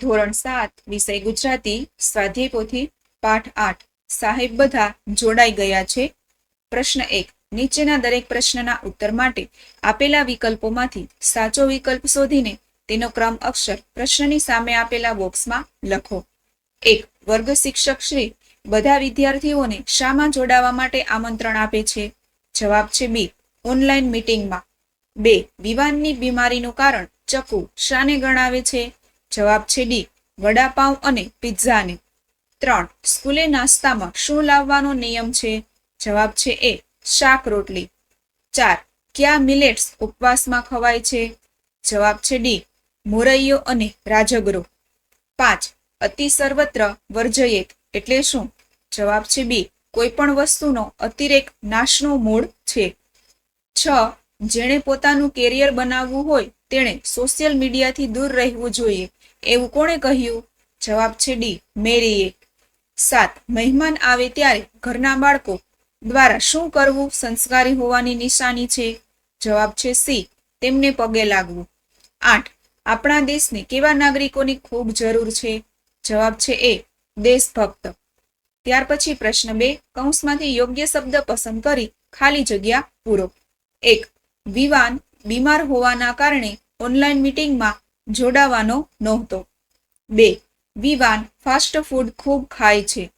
ધોરણ સાત, વિષય ગુજરાતી સ્વાધ્યાય પોથી પાઠ આઠ. સાહેબ બધા જોડાઈ ગયા છે. પ્રશ્ન એક, નીચેના દરેક પ્રશ્નના ઉત્તર માટે આપેલા વિકલ્પોમાંથી સાચો વિકલ્પ શોધીને તેનો ક્રમ અક્ષર પ્રશ્નની સામે આપેલા બોક્સમાં લખો. એક, વર્ગ શિક્ષક શ્રી બધા વિદ્યાર્થીઓને શામાં જોડાવા માટે આમંત્રણ આપે છે? જવાબ છે બી, ઓનલાઈન મીટિંગમાં. બે, વિવાનની બીમારીનું કારણ ચક્કુ શાને ગણાવે છે? જવાબ છે ડી, વડાપાઉં અને પિઝાને ત્રણ, સ્કૂલે નાસ્તામાં શું લાવવાનો નિયમ છે? જવાબ છે એ, શાક રોટલી. ચાર, કયા મિલેટ્સ ઉપવાસમાં ખવાય છે? જવાબ છે ડી, મોરૈયો અને રાજગરો. પાંચ, અતિ સર્વત્ર વર્જયેત એટલે શું? જવાબ છે બી કોઈ પણ વસ્તુનો અતિરેક નાશનો મૂળ છે. છ, જેણે પોતાનું કેરિયર બનાવવું હોય તેણે સોશિયલ મીડિયાથી દૂર રહેવું જોઈએ. એવું કોણે કહ્યું? જવાબ છે ડી. મેરીએ સાત. મહેમાન આવે ત્યારે ઘરના બાળકો દ્વારા શું કરવું? સંસ્કારી હોવાની નિશાની છે? જવાબ છે સી. તેમને પગે લાગવું. આઠ. આપણા દેશને કેવા નાગરિકોની ખૂબ જરૂર છે? જવાબ છે એ. દેશભક્ત. ત્યાર પછી પ્રશ્ન બે. કૌંસમાંથી યોગ્ય શબ્દ પસંદ કરી ખાલી જગ્યા પૂરો. એક. વિવાન, બીમાર હોવાના કારણે ઓનલાઈન મીટિંગમાં જોડાવાનો નહોતો. બે, વિવાન ફાસ્ટ ફૂડ ખૂબ ખાય છે.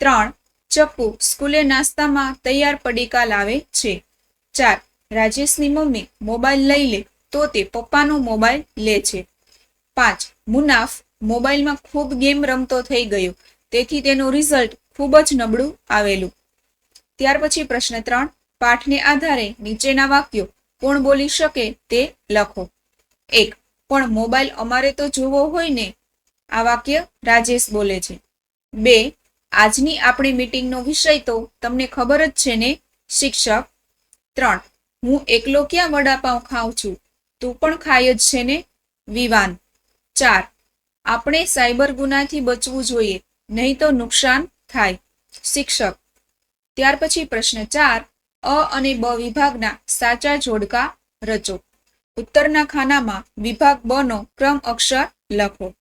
ત્રણ, ચપ્પુ સ્કૂલે નાસ્તામાં તૈયાર પડીકા લાવે છે. ચાર, રાજેશની મમ્મી મોબાઈલ લઈ લે તો તે પપ્પાનો મોબાઈલ લે છે. પાંચ, મુનાફ મોબાઈલમાં ખૂબ ગેમ રમતો થઈ ગયો. તેથી તેનું રિઝલ્ટ ખૂબ જ નબળું આવેલું. ત્યાર પછી પ્રશ્ન ત્રણ, પાઠને આધારે નીચેના વાક્યો કોણ બોલી શકે તે લખો. એક પણ મોબાઈલ અમારે તો જોવો હોય ને, આ વાક્ય રાજેશ બોલે છે. બે, આજની આપણી મીટિંગનો વિષય તો તમને ખબર જ છે ને, શિક્ષક. ત્રણ, હું એકલો ક્યાં વડાપાઉં ખાઉં છું? તું પણ ખાય જ છે ને? વિવાન. ચાર, આપણે સાયબર ગુનાથી બચવું જોઈએ, નહીં તો નુકસાન થાય. શિક્ષક. ત્યાર પછી પ્રશ્ન ચાર, અ અને બ વિભાગના સાચા જોડકા રચો. ઉત્તરના ખાનામાં વિભાગ બ નો ક્રમ અક્ષર લખો.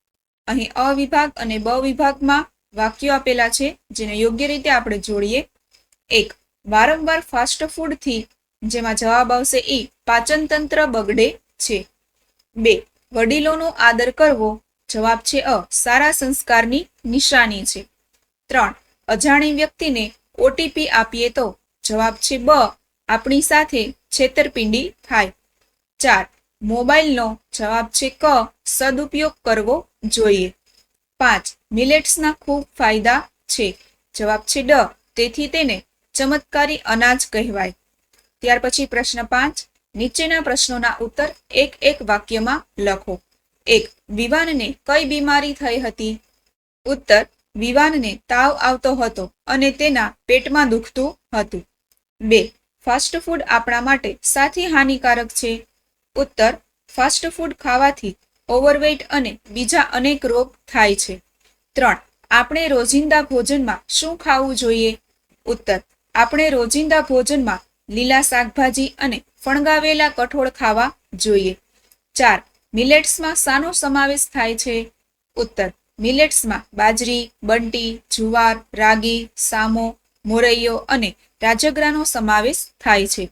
અહીં અ વિભાગ અને બ વિભાગમાં વાક્યો આપેલા છે, જેને યોગ્ય રીતે આપણે જોડીએ. એક, વારંવાર ફાસ્ટ ફૂડથી જેમાં જવાબ આવશે ઈ પાચન તંત્ર બગડે છે. બે, વડીલોનો આદર કરવો, જવાબ છે અ, સારા સંસ્કારની નિશાની છે. ત્રણ, અજાણી વ્યક્તિને ઓટીપી આપીએ તો જવાબ છે બ, આપણી સાથે છેતરપિંડી થાય. ચાર. મોબાઈલનો જવાબ છે ક. સદુપયોગ કરવો જોઈએ. પાંચ. મિલેટ્સના ખૂબ ફાયદા છે. જવાબ છે ડ. તેથી તેને ચમત્કારી અનાજ કહેવાય. ત્યાર પછી પ્રશ્ન પાંચ. નીચેના પ્રશ્નોના ઉત્તર એક એક વાક્યમાં લખો. એક. વિવાનને કઈ બીમારી થઈ હતી? ઉત્તર. વિવાનને તાવ આવતો હતો અને તેના પેટમાં દુખતું હતું. બે. ફાસ્ટ ફૂડ આપણા માટે સાથી હાનિકારક છે? ઉત્તર, ફાસ્ટ ફૂડ ખાવાથી ઓવરવેઇટ અને બીજા અનેક રોગ થાય છે. ત્રણ, આપણે રોજિંદા ભોજનમાં શું ખાવું જોઈએ? ઉત્તર, આપણે રોજિંદા ભોજનમાં લીલા શાકભાજી અને ફણગાવેલા કઠોળ ખાવા જોઈએ. ચાર, મિલેટ્સમાં શાનો સમાવેશ થાય છે? ઉત્તર, મિલેટ્સમાં બાજરી, બંટી, જુવાર, રાગી, સામો, મોરૈયો અને રાજગરાનો સમાવેશ થાય છે.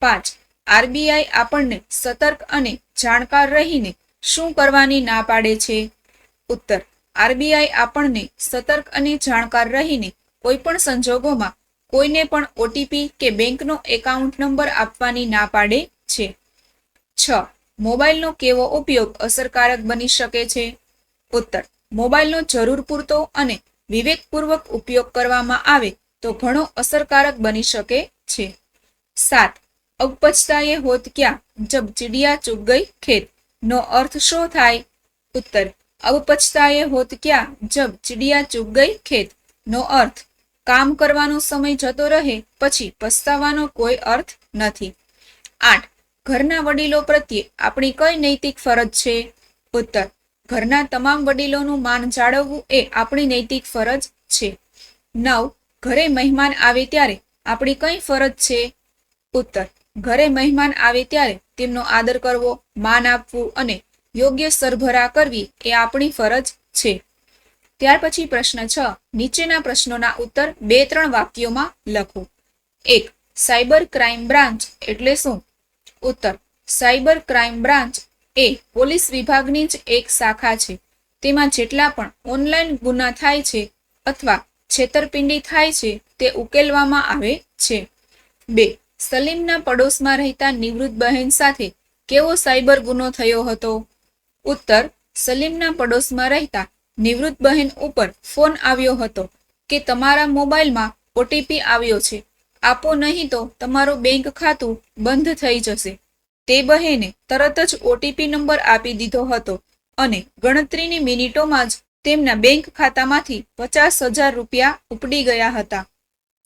પાંચ આરબીઆઈ આપણને સતર્ક અને જાણકાર રહીને શું કરવાની ના પાડે છે? ઉત્તર, આરબીઆઈ આપણને સતર્ક અને જાણકાર રહીને કોઈ પણ સંજોગોમાં કોઈને પણ ઓટીપી કે બેંકનો એકાઉન્ટ નંબર આપવાની ના પાડે છે. છ, મોબાઈલનો કેવો ઉપયોગ અસરકારક બની શકે છે? ઉત્તર, મોબાઈલનો જરૂર પૂરતો અને વિવેકપૂર્વક ઉપયોગ કરવામાં આવે તો ઘણો અસરકારક બની શકે છે. સાત ઉપજતા હોત ક્યાં? જબ ચિડિયા ચુગ ગઈ ખેત. નો અર્થ શો થાય? ઉત્તર. અવપચતા હોત ક્યાં? જબ ચિડિયા ચુગ ગઈ ખેત. નો અર્થ. કામ કરવાનો સમય જતો રહે, પછી પસ્તાવાનો કોઈ અર્થ નથી. આઠ. ઘરના વડીલો પ્રત્યે આપણી કઈ નૈતિક ફરજ છે? ઉત્તર. ઘરના તમામ વડીલોનું માન જાળવવું એ આપણી નૈતિક ફરજ છે. નવ. ઘરે મહેમાન આવે ત્યારે આપણી કઈ ફરજ છે? ઉત્તર. ઘરે મહેમાન આવે ત્યારે તેમનો આદર કરવો, માન આપવું અને યોગ્ય સરભરા કરવી એ આપણી ફરજ છે. ત્યાર પછી પ્રશ્ન છ. નીચેના પ્રશ્નોના ઉત્તર બે ત્રણ વાક્યોમાં લખો. એક, સાયબર ક્રાઇમ બ્રાન્ચ એટલે શું? ઉત્તર, સાયબર ક્રાઇમ બ્રાન્ચ એ પોલીસ વિભાગની જ એક શાખા છે. તેમાં જેટલા પણ ઓનલાઈન ગુના થાય છે અથવા છેતરપિંડી થાય છે તે ઉકેલવામાં આવે છે. બે સલીમના પડોશમાં રહેતા નિવૃત્ત બહેન સાથે કેવો સાયબર ગુનો થયો હતો? ઉત્તર, સલીમના પડોશમાં રહેતા નિવૃત્ત બહેન ઉપર ફોન આવ્યો હતો કે તમારા મોબાઈલમાં ઓટીપી આવ્યો છે. આપો નહીં તો તમારું બેંક ખાતું બંધ થઈ જશે. તે બહેને તરત જ ઓટીપી નંબર આપી દીધો હતો અને ગણતરીની મિનિટોમાં જ તેમના બેંક ખાતામાંથી પચાસ હજાર રૂપિયા ઉપડી ગયા હતા.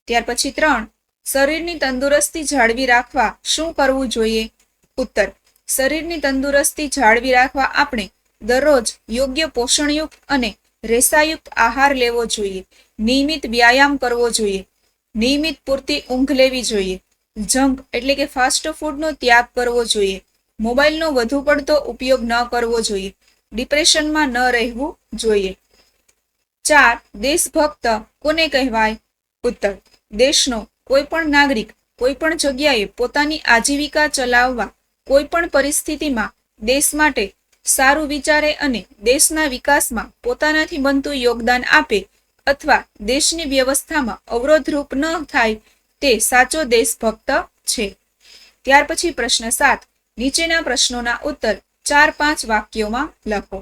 ત્યાર પછી ત્રણ શરીરની તંદુરસ્તી જાળવી રાખવા શું કરવું જોઈએ? ઉત્તર, શરીરની તંદુરસ્તી જાળવી રાખવા આપણે દરરોજ યોગ્ય પોષણયુક્ત અને રેસાયુક્ત આહાર લેવો જોઈએ. નિયમિત વ્યાયામ કરવો જોઈએ. નિયમિત પૂરતી ઊંઘ લેવી જોઈએ. જંક એટલે કે ફાસ્ટ ફૂડનો ત્યાગ કરવો જોઈએ. મોબાઈલનો વધુ પડતો ઉપયોગ ન કરવો જોઈએ. ડિપ્રેશનમાં ન રહેવું જોઈએ. ચાર, દેશભક્ત કોને કહેવાય? ઉત્તર, દેશનો કોઈ પણ નાગરિક, કોઈ પણ જગ્યાએ પોતાની આજીવિકા ચલાવવા, કોઈ પણ પરિસ્થિતિમાં દેશ માટે સારું વિચારે અને દેશના વિકાસમાં પોતાનાથી બનતું યોગદાન આપે અથવા દેશની વ્યવસ્થામાં અવરોધરૂપ ન થાય તે સાચો દેશભક્ત છે. ત્યાર પછી પ્રશ્ન સાત, નીચેના પ્રશ્નોના ઉત્તર ચાર પાંચ વાક્યોમાં લખો.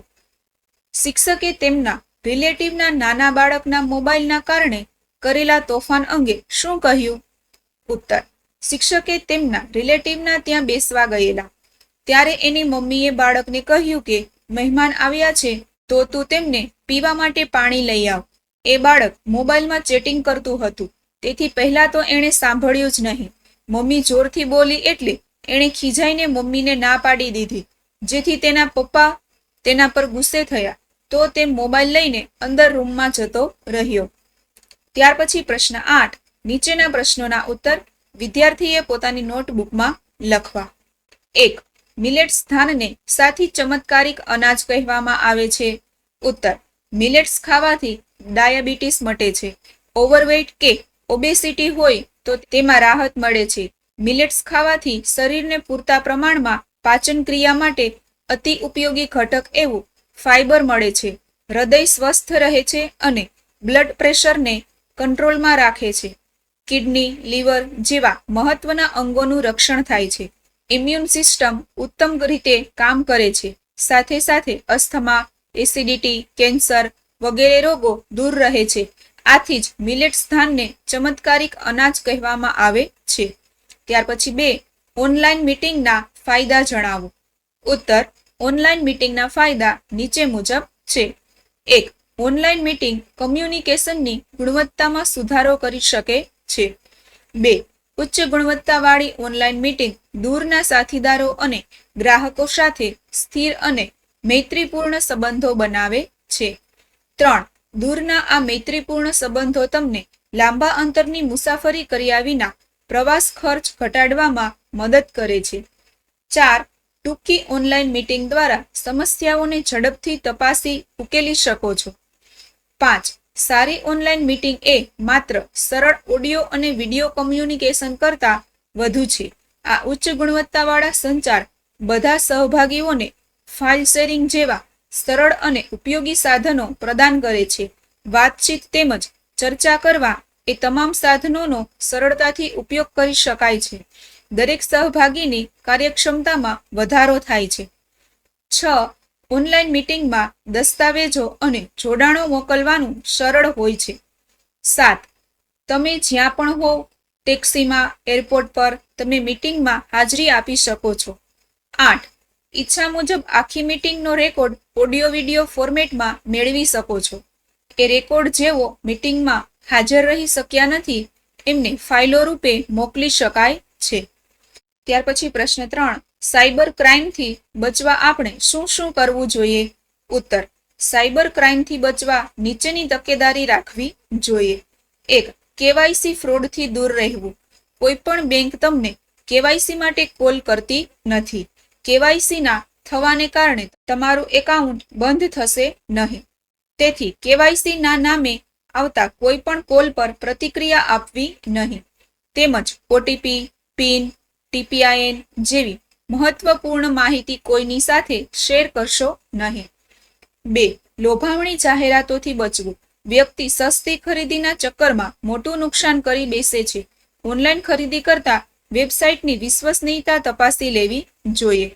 શિક્ષકે તેમના રિલેટિવના નાના બાળકના મોબાઈલના કારણે કરેલા તોફાન અંગે શું કહ્યું? ઉત્તર, શિક્ષકે તેમના રિલેટિવના ત્યાં બેસવા ગયેલા. ત્યારે એની મમ્મીએ બાળકને કહ્યું કે, મહેમાન આવ્યા છે, તો તું તેમને પીવા માટે પાણી લઈ આવ. એ બાળક મોબાઈલમાં ચેટિંગ કરતું હતું. તેથી પહેલા તો એણે સાંભળ્યું જ નહીં. મમ્મી જોરથી બોલી એટલે એણે ખીજાઈને મમ્મીને ના પાડી દીધી. જેથી તેના પપ્પા તેના પર ગુસ્સે થયા. તો તે મોબાઈલ લઈને અંદર રૂમમાં જતો રહ્યો. ત્યાર પછી પ્રશ્ન આઠ, નીચેના પ્રશ્નોના ઉત્તર વિદ્યાર્થીએ પોતાની નોટબુકમાં લખવા. એક, મિલેટ સ્થાનને સાથી ચમત્કારિક અનાજ કહેવામાં આવે છે. ઉત્તર, મિલેટ્સ ખાવાથી ડાયાબિટીસ મટે છે. ઓવરવેઇટ કે ઓબેસિટી હોય તો તેમાં રાહત મળે છે. મિલેટ્સ ખાવાથી શરીરને પૂરતા પ્રમાણમાં પાચન ક્રિયા માટે અતિ ઉપયોગી ઘટક એવું ફાઇબર મળે છે. હૃદય સ્વસ્થ રહે છે અને બ્લડ પ્રેશરને કંટ્રોલમાં રાખે છે. કિડની, લીવર જેવા મહત્વના અંગોનું રક્ષણ થાય છે. ઇમ્યુન સિસ્ટમ ઉત્તમ રીતે કામ કરે છે. સાથે સાથે અસ્થમા, એસિડિટી, કેન્સર વગેરે રોગો દૂર રહે છે. આથી જ મિલેટ્સ ધાનને ચમત્કારિક અનાજ કહેવામાં આવે છે. ત્યાર પછી બે, ઓનલાઈન મીટિંગના ફાયદા જણાવો. ઉત્તર, ઓનલાઈન મીટિંગના ફાયદા નીચે મુજબ છે. એક ઓનલાઈન મીટિંગ કમ્યુનિકેશનની ગુણવત્તામાં સુધારો કરી શકે છે. બે, ઉચ્ચ ગુણવત્તાવાળી ઓનલાઈન મીટિંગ દૂરના સાથીદારો અને ગ્રાહકો સાથે સ્થિર અને મૈત્રીપૂર્ણ સંબંધો બનાવે છે. ત્રણ, દૂરના આ મૈત્રીપૂર્ણ સંબંધો તમને લાંબા અંતરની મુસાફરી કર્યા વિના પ્રવાસ ખર્ચ ઘટાડવામાં મદદ કરે છે. ચાર, ટૂંકી ઓનલાઈન મીટિંગ દ્વારા સમસ્યાઓને ઝડપથી તપાસી ઉકેલી શકો છો. પાંચ, સારી ઓનલાઈન મીટિંગ એ માત્ર સરળ ઓડિયો અને વિડિયો કમ્યુનિકેશન કરતાં વધુ છે. આ ઉચ્ચ ગુણવત્તાવાળા સંચાર બધા સહભાગીઓને ફાઇલ શેરિંગ જેવા સરળ અને ઉપયોગી સાધનો પ્રદાન કરે છે. વાતચીત તેમજ ચર્ચા કરવા એ તમામ સાધનોનો સરળતાથી ઉપયોગ કરી શકાય છે. દરેક સહભાગીની કાર્યક્ષમતામાં વધારો થાય છે. છ ઓનલાઈન મીટિંગમાં દસ્તાવેજો અને જોડાણો મોકલવાનું સરળ હોય છે. સાત, તમે જ્યાં પણ હોવ, ટેક્સીમાં, એરપોર્ટ પર, તમે મીટિંગમાં હાજરી આપી શકો છો. આઠ, ઈચ્છા મુજબ આખી મીટિંગનો રેકોર્ડ ઓડિયો વિડિયો ફોર્મેટમાં મેળવી શકો છો. એ રેકોર્ડ જેવો મીટિંગમાં હાજર રહી શક્યા નથી, એમને ફાઇલો રૂપે મોકલી શકાય છે. ત્યાર પછી પ્રશ્ન ત્રણ સાયબર ક્રાઇમથી બચવા આપણે શું શું કરવું જોઈએ? ઉત્તર, સાયબર ક્રાઇમથી બચવા નીચેની તકેદારી રાખવી જોઈએ. એક, કેવાયસી ફ્રોડથી દૂર રહેવું. કોઈ પણ બેંક તમને કેવાયસી માટે કોલ કરતી નથી. કેવાયસીના થવાને કારણે તમારું એકાઉન્ટ બંધ થશે નહીં. તેથી કેવાયસી ના નામે આવતા કોઈ પણ કોલ પર પ્રતિક્રિયા આપવી નહીં. તેમજ ઓટીપી, પિન, ટીપીઆઈએન જેવી મહત્વપૂર્ણ માહિતી કોઈની સાથે શેર કરશો નહીં. બે લોભામણી જાહેરાતોથી બચવું. વ્યક્તિ સસ્તી ખરીદીના ચક્કરમાં મોટું નુકસાન કરી બેસે છે. ઓનલાઈન ખરીદી કરતા વેબસાઇટની વિશ્વસનીયતા તપાસી લેવી જોઈએ.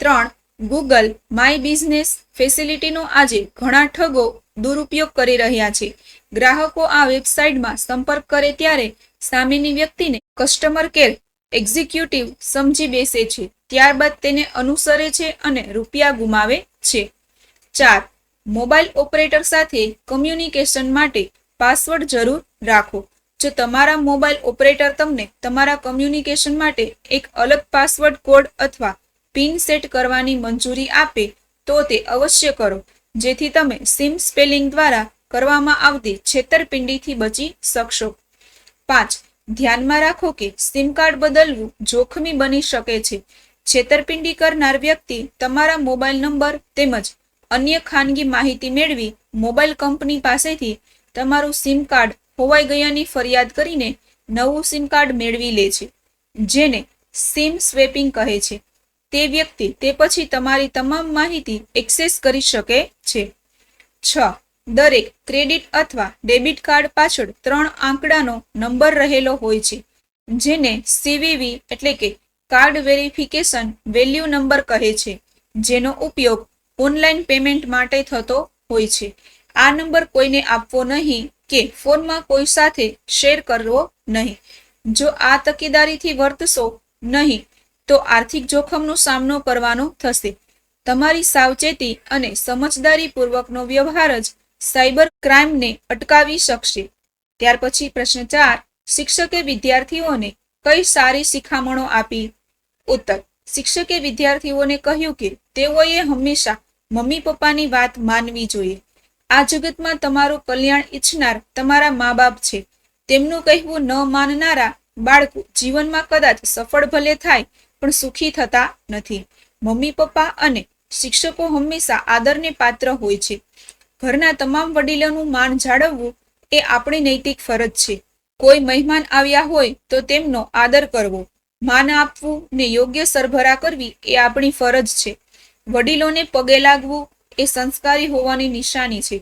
ત્રણ, ગૂગલ માય બિઝનેસ ફેસિલિટીનો આજે ઘણા ઠગો દુરુપયોગ કરી રહ્યા છે. ગ્રાહકો આ વેબસાઇટમાં સંપર્ક કરે ત્યારે સામેની વ્યક્તિને કસ્ટમર કેર એક્ઝિક્યુટિવ સમજી બેસે છે. ત્યારબાદ તેને અનુસરે છે અને રૂપિયા ગુમાવે છે. ચાર, મોબાઈલ ઓપરેટર સાથે કમ્યુનિકેશન માટે પાસવર્ડ જરૂર રાખો. જો તમારા મોબાઈલ ઓપરેટર તમને તમારા કમ્યુનિકેશન માટે એક અલગ પાસવર્ડ કોડ અથવા પિન સેટ કરવાની મંજૂરી આપે, તો તે અવશ્ય કરો. જેથી તમે સિમ સ્પેલિંગ દ્વારા કરવામાં આવતી છેતરપિંડીથી બચી શકશો. પાંચ ધ્યાનમાં રાખો કે સિમ કાર્ડ બદલવું જોખમી બની શકે છે. છેતરપિંડી કરનાર વ્યક્તિ તમારા મોબાઈલ નંબર તેમજ અન્ય ખાનગી માહિતી મેળવી મોબાઈલ કંપની પાસેથી તમારું સિમ કાર્ડ ખોવાઈ ગયાની ફરિયાદ કરીને નવું સિમ કાર્ડ મેળવી લે છે, જેને સિમ સ્વેપિંગ કહે છે. તે વ્યક્તિ તે પછી તમારી તમામ માહિતી એક્સેસ કરી શકે છે. છ દરેક ક્રેડિટ અથવા ડેબિટ કાર્ડ પાછળ ત્રણ આંકડાનો નંબર રહેલો હોય છે, જેને સીવીવી એટલે કે કાર્ડ વેરિફિકેશન વેલ્યુ નંબર કહે છે, જેનો ઉપયોગ ઓનલાઈન પેમેન્ટ માટે થતો હોય છે. આ નંબર કોઈને આપવો નહીં કે ફોનમાં કોઈ સાથે શેર કરવો નહીં. જો આ તકેદારીથી વર્તશો નહીં, તો આર્થિક જોખમનો સામનો કરવાનો થશે. તમારી સાવચેતી અને સમજદારીપૂર્વકનો વ્યવહાર જ સાયબર ક્રાઇમને અટકાવી શકશે. ત્યાર પછી પ્રશ્ન ચાર, શિક્ષકે વિદ્યાર્થીઓને કઈ સારી શિખામણો આપી? ઉત્તર, શિક્ષકે વિદ્યાર્થીઓને કહ્યું કે તેઓએ હંમેશા મમ્મી પપ્પાની વાત માનવી જોઈએ. આ જગતમાં તમારું કલ્યાણ ઈચ્છનાર તમારા મા બાપ છે. તેમનું કહેવું ન માનનારા બાળકો જીવનમાં કદાચ સફળ ભલે થાય, પણ સુખી થતા નથી. મમ્મી પપ્પા અને શિક્ષકો હંમેશા આદરને પાત્ર હોય છે. ઘરના તમામ વડીલોનું માન જાળવવું એ આપણી નૈતિક ફરજ છે. કોઈ મહેમાન આવ્યા હોય તો તેમનો આદર કરવો, માન આપવું ને યોગ્ય સરભરા કરવી એ આપણી ફરજ છે. વડીલોને પગે લાગવું એ સંસ્કારી હોવાની નિશાની છે.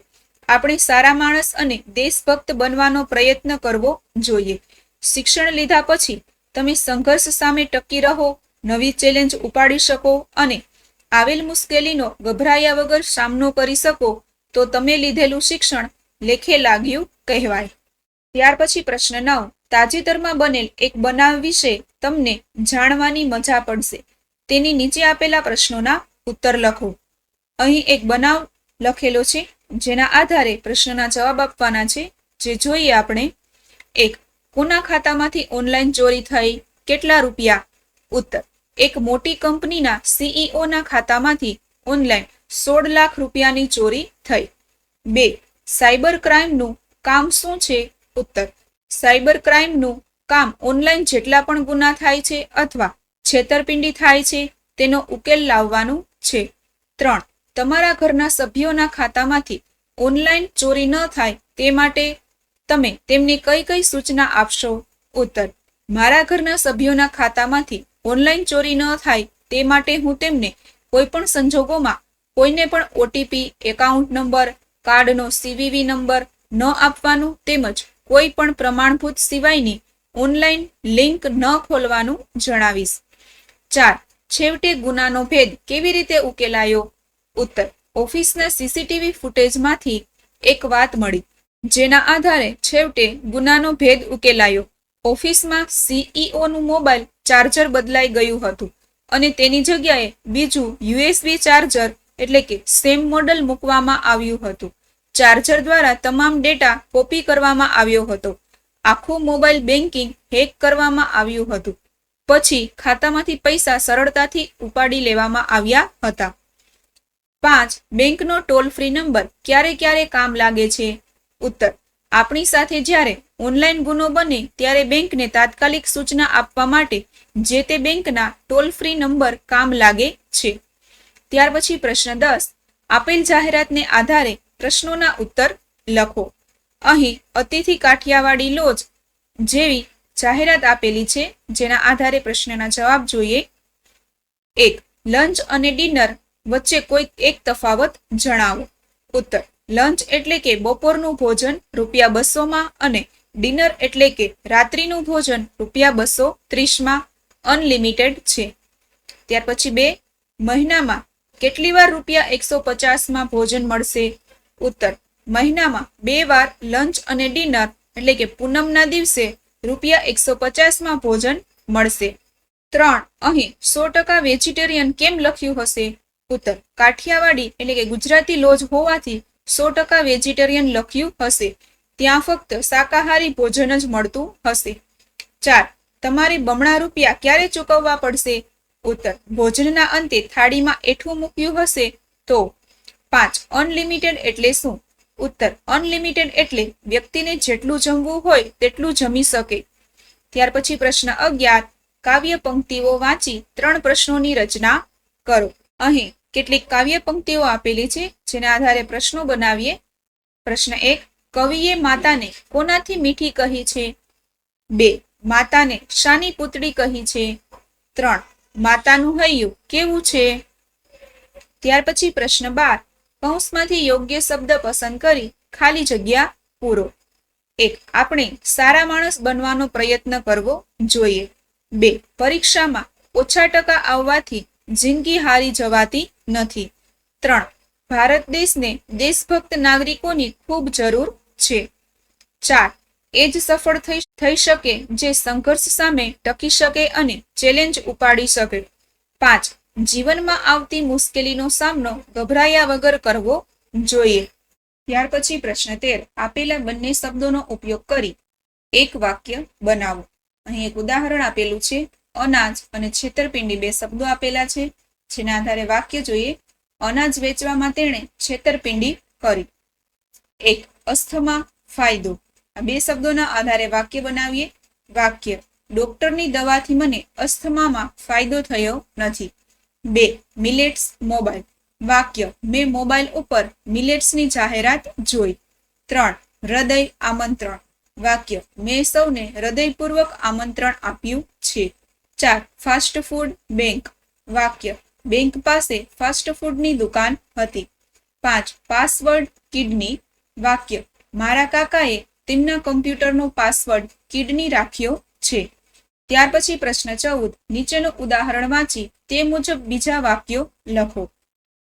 આપણે સારા માણસ અને દેશભક્ત બનવાનો પ્રયત્ન કરવો જોઈએ. શિક્ષણ લીધા પછી તમે સંઘર્ષ સામે ટકી રહો, નવી ચેલેન્જ ઉપાડી શકો અને આવેલ મુશ્કેલીનો ગભરાયા વગર સામનો કરી શકો તો તમે લીધેલું શિક્ષણ લેખે લાગ્યું કહેવાય. ત્યાર પછી પ્રશ્ન નવ, તાજેતરમાં બનેલ એક બનાવ વિશે તમને જાણવાની મજા પડશે. તેની નીચે આપેલા પ્રશ્નોના ઉત્તર લખો. અહીં એક બનાવ લખેલો છે, જેના આધારે પ્રશ્નના જવાબ આપવાના છે, જે જોઈએ આપણે. એક, કોના ખાતામાંથી ઓનલાઈન ચોરી થઈ? કેટલા રૂપિયા? ઉત્તર, એક મોટી કંપનીના સીઈઓના ખાતામાંથી ઓનલાઈન સોળ લાખ રૂપિયાની ચોરી થઈ. બે, સાયબર ક્રાઇમનું કામ શું છે? ઉત્તર, સાયબર ક્રાઇમનું કામ ઓનલાઈન જેટલા પણ ગુના થાય છે અથવા છેતરપિંડી થાય છે, તેનો ઉકેલ લાવવાનું છે. ત્રણ, તમારા ઘરના સભ્યોના ખાતામાંથી ઓનલાઈન ચોરી ન થાય તે માટે તમે તેમને કઈ કઈ સૂચના આપશો? ઉત્તર, મારા ઘરના સભ્યોના ખાતામાંથી ઓનલાઈન ચોરી ન થાય તે માટે હું તેમને કોઈ પણ સંજોગોમાં કોઈને પણ ઓટીપી એકાઉન્ટ નંબર કાર્ડનો સીવીવી નંબર ન આપવાનું તેમજ કોઈ પણ પ્રમાણભૂત સિવાયની ઓનલાઈન લિંક ન ખોલવાનું જણાવીશ. ચાર, છેવટે ગુનાનો ભેદ કેવી રીતે ઉકેલાયો? ઉત્તર, ઓફિસના સીસીટીવી ફૂટેજમાંથી એક વાત મળી, જેના આધારે છેવટે ગુનાનો ભેદ ઉકેલાયો. ઓફિસમાં સીઈઓનું મોબાઈલ ચાર્જર બદલાઈ ગયું હતું અને તેની જગ્યાએ બીજું યુએસબી ચાર્જર એટલે કે સેમ મોડલ મૂકવામાં આવ્યું હતું. ચાર્જર દ્વારા તમામ ડેટા કોપી કરવામાં આવ્યો હતો. આખું મોબાઈલ બેન્કિંગ હેક કરવામાં આવ્યું હતું. પછી ખાતામાંથી પૈસા સરળતાથી ઉપાડી લેવામાં આવ્યા હતા. પાંચ બેંકનો ટોલ ફ્રી નંબર ક્યારે ક્યારે કામ લાગે છે? ઉત્તર, આપણી સાથે જ્યારે ઓનલાઈન ગુનો બને ત્યારે બેંકને તાત્કાલિક સૂચના આપવા માટે જે તે બેંકના ટોલ ફ્રી નંબર કામ લાગે છે. ત્યાર પછી પ્રશ્ન દસ. આપેલ જાહેરાતને આધારે પ્રશ્નોના ઉત્તર લખો. અહીં અતિથિ કાઠિયાવાડી લોજ જેવી જાહેરાત આપેલી છે, જેના આધારે પ્રશ્નના જવાબ જોઈએ. એક, લંચ અને ડિનર વચ્ચે કોઈ એક તફાવત જણાવો. ઉત્તર, લંચ એટલે કે બપોરનું ભોજન રૂપિયા બસોમાં અને ડિનર એટલે કે રાત્રિનું ભોજન રૂપિયા બસો ત્રીસમાં અનલિમિટેડ છે. ત્યાર પછી બે, મહિનામાં કેટલી વાર રૂપિયા એકસો પચાસમાં ભોજન મળશે? ઉત્તર, મહિનામાં બે વાર લંચ અને ડિનર, એટલે કે પૂનમના દિવસે રૂપિયા એકસો પચાસમાં ભોજન મળશે. ત્રણ, અહીં સો ટકા વેજીટેરિયન કેમ લખ્યું હશે? ઉત્તર, કાઠિયાવાડી, એટલે કે ગુજરાતી લોજ હોવાથી સો ટકા વેજીટેરિયન લખ્યું હશે. ત્યાં ફક્ત શાકાહારી ભોજન જ મળતું હશે. ચાર, તમારે બમણા રૂપિયા ક્યારે ચૂકવવા પડશે? ઉત્તર. ભોજનના અંતે થાળીમાં એઠું મૂક્યું હશે તો પાંચ. અનલિમિટેડ એટલે શું? ઉત્તર. અનલિમિટેડ એટલે વ્યક્તિને જેટલું જમવું હોય તેટલું જમી શકે. ત્યાર પછી પ્રશ્ન અગિયાર. કાવ્ય પંક્તિઓ વાંચી ત્રણ પ્રશ્નોની રચના કરો. અહીં કેટલીક કાવ્ય પંક્તિઓ આપેલી છે, જેના આધારે પ્રશ્નો બનાવીએ. પ્રશ્ન એક. કવિએ માતાને કોનાથી મીઠી કહી છે? બે. માતાને શાની પુતળી કહી છે? ત્રણ. માતાનું હૈયું કેવું છે? ત્યાર પછી પ્રશ્ન બાર. કૌંસમાંથી યોગ્ય શબ્દ પસંદ કરી ખાલી જગ્યા પૂરો. એક, આપણે સારા માણસ બનવાનો પ્રયત્ન કરવો જોઈએ. બે, પરીક્ષામાં ઓછા ટકા આવવાથી જિંદગી હારી જવાતી નથી. ત્રણ, ભારત દેશને દેશભક્ત નાગરિકોની ખૂબ જરૂર છે. ચાર એ જ સફળ થઈ થઈ શકે જે સંઘર્ષ સામે ટકી શકે અને ચેલેન્જ ઉપાડી શકે. પાંચ, જીવનમાં આવતી મુશ્કેલીનો સામનો ગભરાયા વગર કરવો જોઈએ. ત્યાર પછી પ્રશ્ન તેર, આપેલા બંને શબ્દોનો ઉપયોગ કરી એક વાક્ય બનાવો. અહીં એક ઉદાહરણ આપેલું છે, અનાજ અને છેતરપિંડી. બે શબ્દો આપેલા છે, જેના આધારે વાક્ય જોઈએ. અનાજ વેચવામાં તેણે છેતરપિંડી કરી. એક, અસ્થમા ફાયદો. આ બે શબ્દોના આધારે વાક્ય બનાવીએ. વાક્ય, ડોક્ટરની દવાથી મને અસ્થમામાં ફાયદો થયો નથી. બે, મિલેટ્સ મોબાઈલ. વાક્ય, મેં મોબાઈલ ઉપર મિલેટ્સની જાહેરાત જોઈ. ત્રણ, હૃદય આમંત્રણ. વાક્ય, મેં સૌને હૃદયપૂર્વક આમંત્રણ આપ્યું છે. ચાર, ફાસ્ટ ફૂડ બેંક. વાક્ય, બેંક પાસે ફાસ્ટ ફૂડની દુકાન હતી. પાંચ, પાસવર્ડ કિડની. વાક્ય, મારા કાકાએ તેમના કમ્પ્યુટરનો પાસવર્ડ કિડની રાખ્યો છે. ત્યાર પછી પ્રશ્ન ચૌદ, નીચેનું ઉદાહરણ વાંચી તે મુજબ બીજા વાક્યો લખો.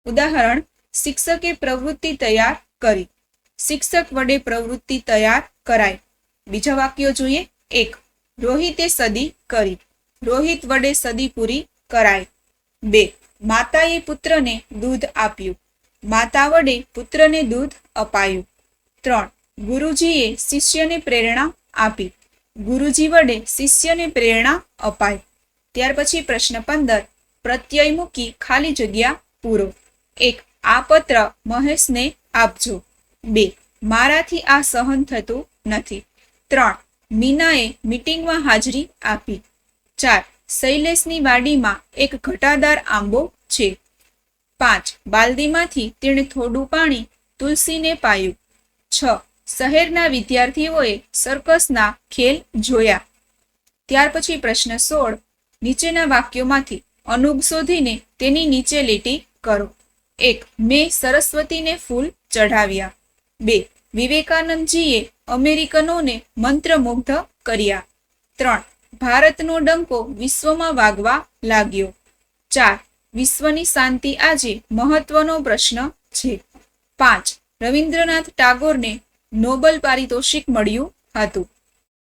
ઉદાહરણ, શિક્ષકે પ્રવૃત્તિ તૈયાર કરી. શિક્ષક વડે પ્રવૃત્તિ તૈયાર કરાય. બીજા વાક્યો જોઈએ. એક, રોહિતે સદી કરી. રોહિત વડે સદી પૂરી કરાય. બે, માતાએ પુત્રને દૂધ આપ્યું. માતા વડે પુત્રને દૂધ અપાયું. ત્રણ ગુરુજીએ શિષ્યને પ્રેરણા આપી. ગુરુજી વડે શિષ્યને પ્રેરણા અપાય ત્યાર પછી પ્રશ્ન પંદર પ્રત્યય મૂકી ખાલી જગ્યા પૂરો. એક, આ પત્ર મહેશને આપજો. બે, મારાથી આ સહન થતું નથી. ત્રણ, મીનાએ મીટિંગમાં હાજરી આપી. ચાર, શૈલેષની વાડીમાં એક ઘટાદાર આંબો છે. પાંચ, બાલદીમાંથી તેણે થોડું પાણી તુલસીને પાયું. છ શહેરના વિદ્યાર્થીઓએ સર્કસના ખેલ જોયા. ત્યાર પછી પ્રશ્ન સોળ, નીચેના વાક્યોમાંથી અનુગ શોધીને તેની નીચે લીટી કરો. એક, મેં સરસ્વતીને ફૂલ ચઢાવ્યા. બે, વિવેકાનંદજીએ અમેરિકનોને મંત્રમુગ્ધ કર્યા. ત્રણ, ભારતનો ડંકો વિશ્વમાં વાગવા લાગ્યો. ચાર, વિશ્વની શાંતિ આજે મહત્વનો પ્રશ્ન છે. પાંચ, રવિન્દ્રનાથ ટાગોરને નોબલ પારિતોષિક મળ્યું હતું.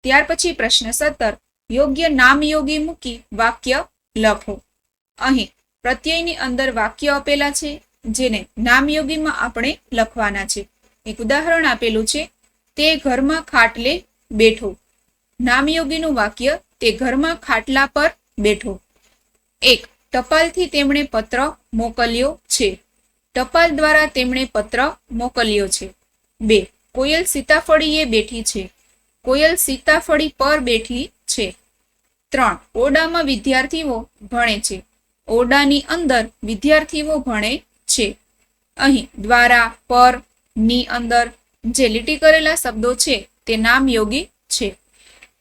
ત્યાર પછી પ્રશ્ન સત્તર, યોગ્ય નામયોગી મૂકી વાક્ય લખો. અહીં પ્રત્યયની અંદર વાક્ય આપેલા છે, જેને નામયોગીમાં આપણે લખવાના છે. એક ઉદાહરણ આપેલું છે, તે ઘરમાં ખાટલે બેઠો. નામયોગીનું વાક્ય, તે ઘરમાં ખાટલા પર બેઠો. એક, ટપાલથી તેમણે પત્ર મોકલ્યો છે. ટપાલ દ્વારા તેમણે પત્ર મોકલ્યો છે. બે કોયલ સીતાફળીએ બેઠી છે. કોયલ સીતાફળી પર બેઠી છે. ત્રણ, ઓરડામાં વિદ્યાર્થીઓ ભણે છે. ઓરડાની અંદર વિદ્યાર્થીઓ ભણે છે. અહીં દ્વારા, પર, ની અંદર જે લીટી કરેલા શબ્દો છે તે નામ યોગી છે.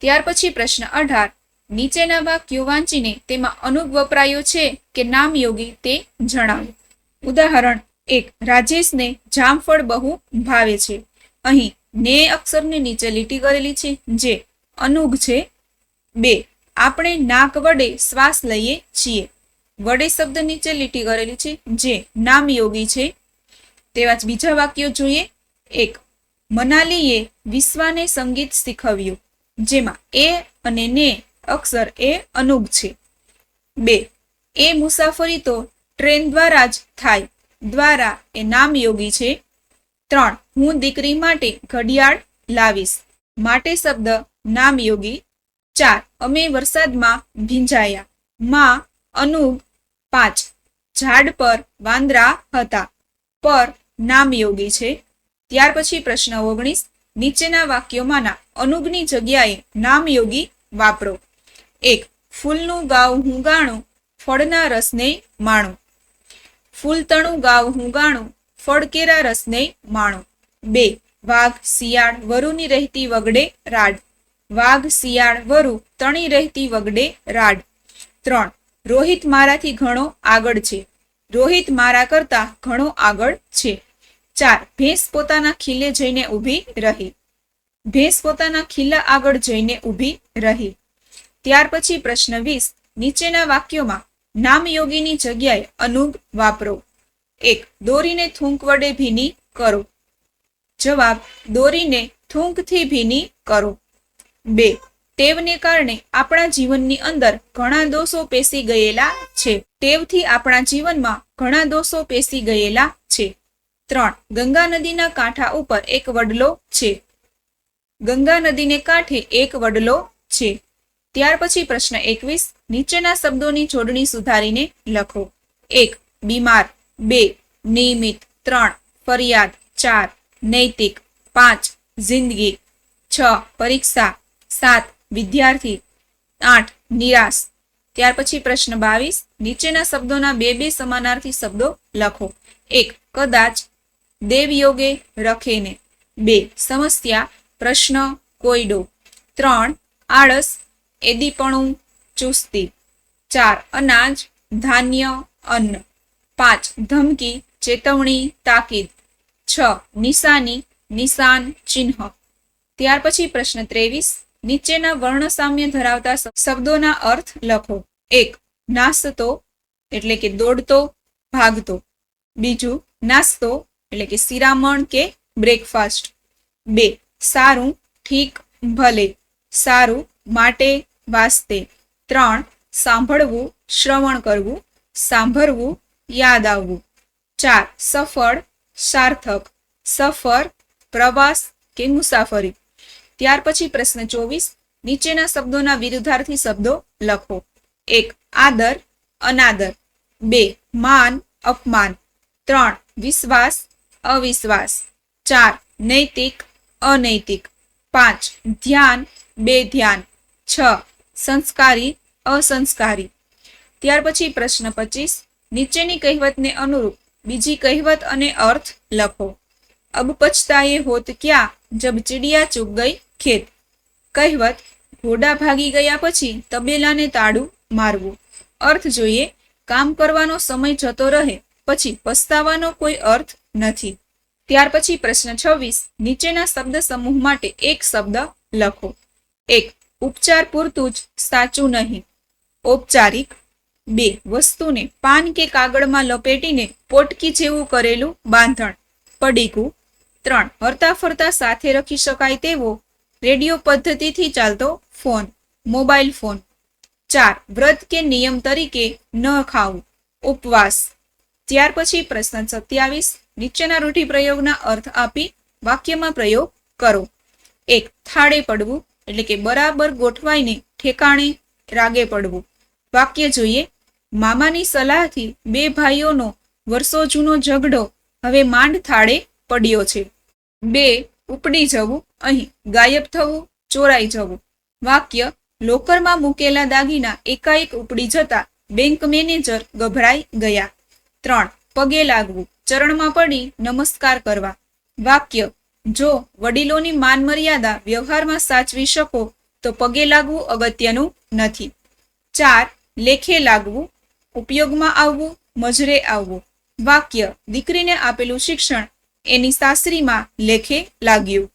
ત્યાર પછી પ્રશ્ન અઢાર, નીચેના વાક્યો વાંચીને તેમાં અનુપ વપરાયો છે કે નામ યોગી તે જણાવો. ઉદાહરણ, એક, રાજેશને જામફળ બહુ ભાવે છે. અહીં ને અક્ષરની નીચે લીટી કરેલી છે, જે અનુગ છે. બે, આપણે નાક વડે શ્વાસ લઈએ છીએ. વડે શબ્દ નીચે લીટી કરેલી છે, જે નામ યોગી છે. તેવા જ બીજા વાક્યો જોઈએ. એક, મનાલીએ વિશ્વાને સંગીત શીખવ્યું, જેમાં એ અને ને અક્ષર એ અનુગ છે. બે, એ મુસાફરી તો ટ્રેન દ્વારા જ થાય, દ્વારા એ નામ યોગી છે. ત્રણ, હું દીકરી માટે ઘડિયાળ લાવીશ. માટે શબ્દ નામ યોગી ચાર, અમે વરસાદમાં ભીંજાયા. માં, અનુગ. પાંચ, ઝાડ પર વાંદરા હતા. પર નામયોગી છે. ત્યાર પછી પ્રશ્ન ઓગણીસ, નીચેના વાક્યોમાંના અનુગની જગ્યાએ નામ યોગી વાપરો. એક, ફૂલનું ગાવ હું ગાણું ફળના રસને માણું. ફૂલતણું ગાવ હું ગાણું ફળ કેરા રસને માણો. બે, વાઘ, શિયાળ, વરુની રહેતી વગડે રાડ. વાઘ, શિયાળ, વરુ, તણી રહેતી વગડે રાડ. ત્રણ, રોહિત મારાથી ઘણો આગળ છે. રોહિત મારા કરતા ઘણો આગળ છે. ચાર, ભેંસ પોતાના ખીલે જઈને ઊભી રહી. ભેંસ પોતાના ખીલા આગળ જઈને ઊભી રહી. ત્યાર પછી પ્રશ્ન વીસ, નીચેના વાક્યોમાં નામયોગીની જગ્યાએ અનુગ વાપરો. એક. દોરીને થૂંક વડે ભીની કરો. જવાબ, દોરીને થૂંકથી ભીની કરો. બે. ટેવને કારણે આપણા જીવનની અંદર ઘણા દોષો પેસી ગયેલા છે. ટેવથી આપણા જીવનમાં ઘણા દોષો પેસી ગયેલા છે. ત્રણ. ગંગા નદીના કાંઠા ઉપર એક વડલો છે. ગંગા નદીને કાંઠે એક વડલો છે. ત્યાર પછી પ્રશ્ન એકવીસ. નીચેના શબ્દોની જોડણી સુધારીને લખો. એક. બીમાર. બે, નિયમિત. ત્રણ, ફરિયાદ. ચાર, નૈતિક. પાંચ, જિંદગી. છ, પરીક્ષા. સાત, વિદ્યાર્થી. આઠ, નિરાશ. ત્યાર પછી પ્રશ્ન બાવીસ, નીચેના શબ્દોના બે બે સમાનાર્થી શબ્દો લખો. એક, કદાચ દેવયોગે રખેને. બે, સમસ્યા, પ્રશ્ન, કોયડો. ત્રણ, આળસ, એદીપણું, ચુસ્તી. ચાર, અનાજ, ધાન્ય, અન્ન. પાંચ, ધમકી, ચેતવણી, તાકીદ. છ, નિશાની, નિશાન ચિહ્ન. ત્યાર પછી પ્રશ્ન ત્રેવીસ, નીચેના વર્ણ સામ્ય ધરાવતા શબ્દોના અર્થ લખો. એક, નાસ્તો, એટલે કે દોડતો, ભાગતો. બીજું, નાસ્તો, એટલે કે શિરામણ કે બ્રેકફાસ્ટ. બે, સારું, ઠીક, ભલે. સારું, માટે, વાસ્તે. ત્રણ, સાંભળવું, શ્રવણ કરવું, સાંભળવું યાદ આવવું. ચાર, સફળ, સાર્થક. સફર, પ્રવાસ કે મુસાફરી. ત્યાર પછી પ્રશ્ન ચોવીસ, નીચેના શબ્દોના વિરુદ્ધાર્થી શબ્દો લખો. એક, આદર, અનાદર. બે, માન, અપમાન. ત્રણ, વિશ્વાસ, અવિશ્વાસ. ચાર, નૈતિક, અનૈતિક. પાંચ, ધ્યાન, બે, ધ્યાન. છ, સંસ્કારી, અસંસ્કારી. ત્યાર પછી પ્રશ્ન પચીસ નીચેની કહેવતને અનુરૂપ બીજી કહેવત અને અર્થ લખો. અબ પછતાએ હોત ક્યાં જબ ચીડિયા ચૂક ગઈ ખેત. કહેવત, ઘોડા ભાગી ગયા પછી તબેલાને તાળું મારવું. અર્થ જોઈએ, કામ કરવાનો સમય જતો રહે, પછી પસ્તાવાનો કોઈ અર્થ નથી. ત્યાર પછી પ્રશ્ન છવ્વીસ, નીચેના શબ્દ સમૂહ માટે એક શબ્દ લખો. એક, ઉપચાર પૂરતું જ સાચું નહીં. ઔપચારિક બે, વસ્તુને પાન કે કાગળમાં લપેટીને પોટકી જેવું કરેલું બાંધણ. પડીકું. ત્રણ હરતા ફરતા સાથે રખી શકાય તેવો રેડિયો પદ્ધતિથી ચાલતો ફોન, મોબાઈલ ફોન. ચાર, વ્રત કે નિયમ તરીકે ન ખાવું. ઉપવાસ. ત્યાર પછી પ્રશ્ન સત્યાવીસ, નીચેના રૂઢિપ્રયોગના અર્થ આપી વાક્યમાં પ્રયોગ કરો. એક, થાળે પડવું, એટલે કે બરાબર ગોઠવાઈને ઠેકાણે રાગે પડવું. વાક્ય જોઈએ મામાની સલાહથી બે ભાઈઓનો વર્ષો જૂનો ઝઘડો હવે માંડ થાળે પડ્યો છે. બે, ઉપડી જવું, અહીં ગાયબ થવું, ચોરાઈ જવું. વાક્ય, લોકરમાં મૂકેલા દાગીના એકાએક ઉપડી જતા બેંક મેનેજર ગભરાઈ ગયા. ત્રણ, પગે લાગવું, ચરણમાં પડી નમસ્કાર કરવા. વાક્ય, જો વડીલોની માન મર્યાદા વ્યવહારમાં સાચવી શકો, તો પગે લાગવું અગત્યનું નથી. ચાર, લેખે લાગવું ઉપયોગમાં આવવું મજરે આવવું. વાક્ય દીકરીને આપેલું શિક્ષણ એની સાસરીમાં લેખે લાગ્યું.